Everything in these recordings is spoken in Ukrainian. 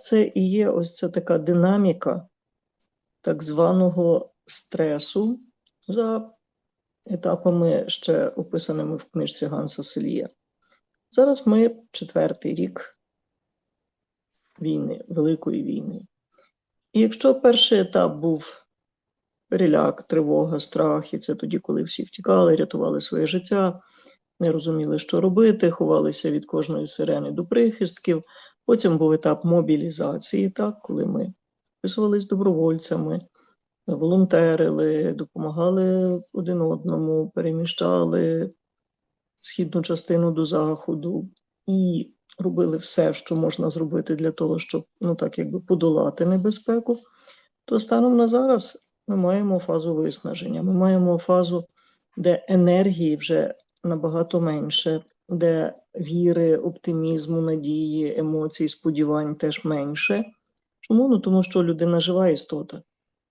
Це і є ось ця така динаміка так званого стресу за етапами, ще описаними в книжці Ганса Селія. Зараз ми четвертий рік війни, Великої війни. І якщо перший етап був переляк, тривога, страх, і це тоді, коли всі втікали, рятували своє життя, не розуміли, що робити, ховалися від кожної сирени до прихистків. Потім був етап мобілізації, так, коли ми вписувались добровольцями, волонтерили, допомагали один одному, переміщали східну частину до заходу і робили все, що можна зробити для того, щоб ну так якби подолати небезпеку, то станом на зараз ми маємо фазу виснаження. Ми маємо фазу, де енергії вже набагато менше, де віри, оптимізму, надії, емоцій, сподівань теж менше. Чому? Ну тому що людина жива істота.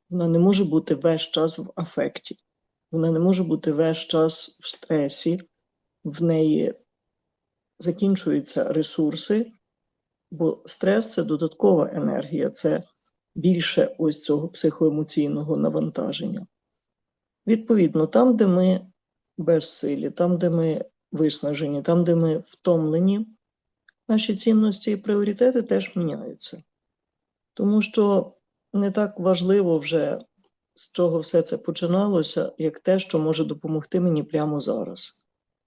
Вона не може бути весь час в афекті, вона не може бути весь час в стресі, в неї закінчуються ресурси, бо стрес це додаткова енергія, це більше ось цього психоемоційного навантаження. Відповідно, там, де ми безсилі, там, де ми виснажені, там, де ми втомлені, наші цінності і пріоритети теж міняються. Тому що не так важливо вже, з чого все це починалося, як те, що може допомогти мені прямо зараз.